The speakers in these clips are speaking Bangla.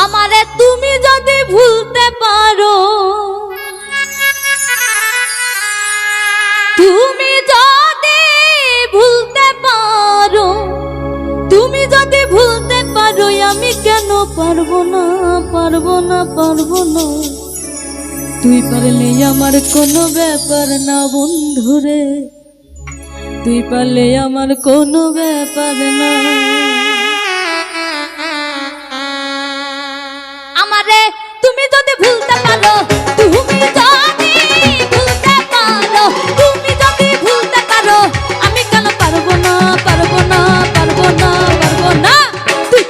আমারে তুমি যদি ভুলতে পারো, তুমি যদি ভুলতে পারো, তুমি যদি ভুলতে পারো, আমি কেন পারব না পারব না পারব না? তুই পারলে আমার কোনো ব্যাপার না বন্ধুরে তুই পারলে আমার কোনো ব্যাপার না। আমারে তুমি যদি ভুলতে পারো, তুমি যদি ভুলতে পারো, তুমি যদি ভুলতে পারো, আমি কেন পারব না পারব না পারব না পারব না? তুই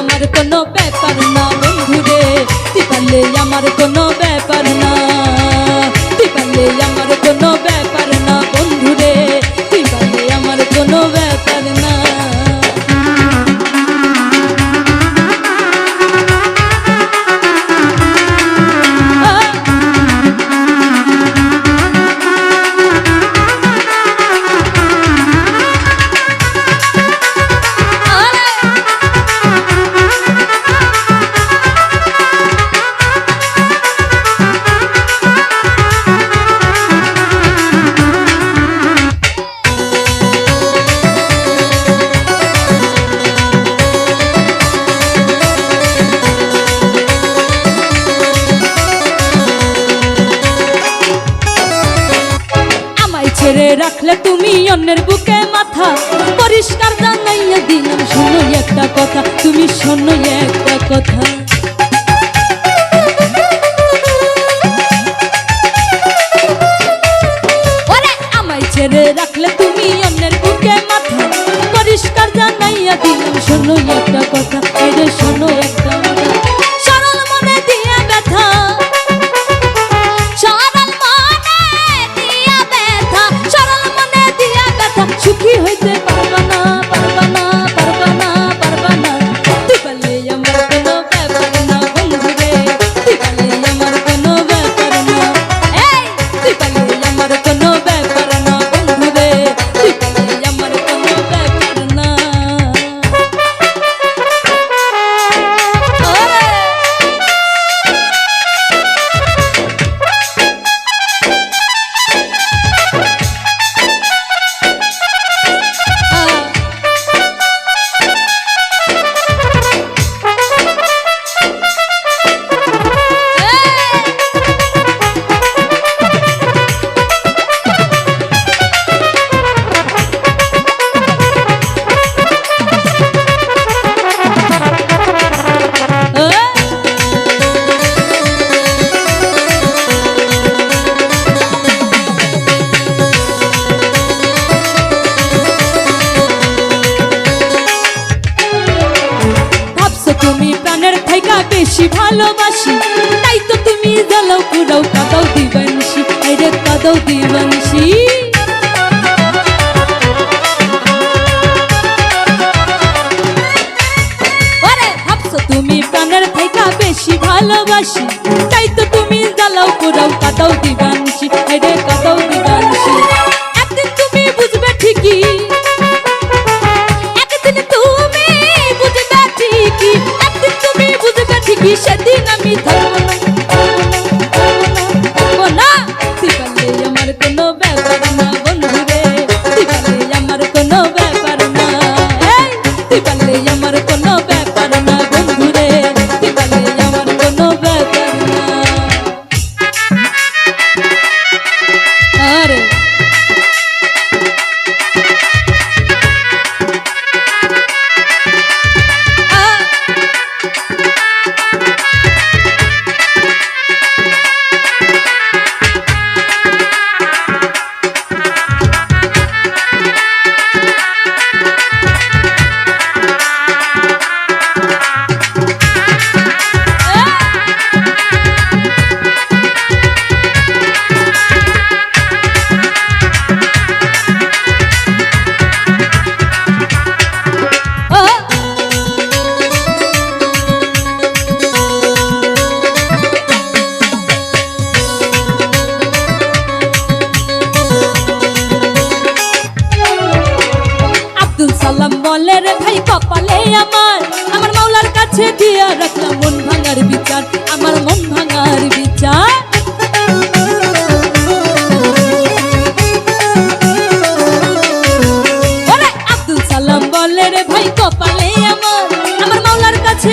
আমার কোনো ব্যাপার না বন্ধুরে তুই আমার কোনো ব্যাপার না। ছেড়ে রাখলে তুমি অন্যের বুকে মাথা। পরিষ্কার জানাইয়া দিলাম শোনো একটা কথা, তুমি শোনো একটা কথা। ছেড়ে রাখলে তুমি অন্যের বুকে মাথা। পরিষ্কার জানাইয়া দিলাম শোনো একটা কথা, এরে শোনো একটা বেশি ভালোবাসি। তাই তো তুমি জ্বালাও পুরাও কাদাও দিবানসি। আরে কাদাও দিবানসি। তুমি বেশি ভালোবাসি। তাই তো তুমি জ্বালাও পুরাও কাদাও দিবানসি। আরে কাদাও সেদিন আমি থাকব না থাকব না, থাকব না। তুই পারলে আমার কোনো ব্যাপার না বন্ধু রে আমার কোনো ব্যাপার না এই, জলের খাই কপালে আমার। আমার মাওলার কাছে দিয়া রাখলাম মন ভাঙার বিচার, আমার মন ভাঙার বিচার। ভাই, কপালে আমার। আমার মাওলার কাছে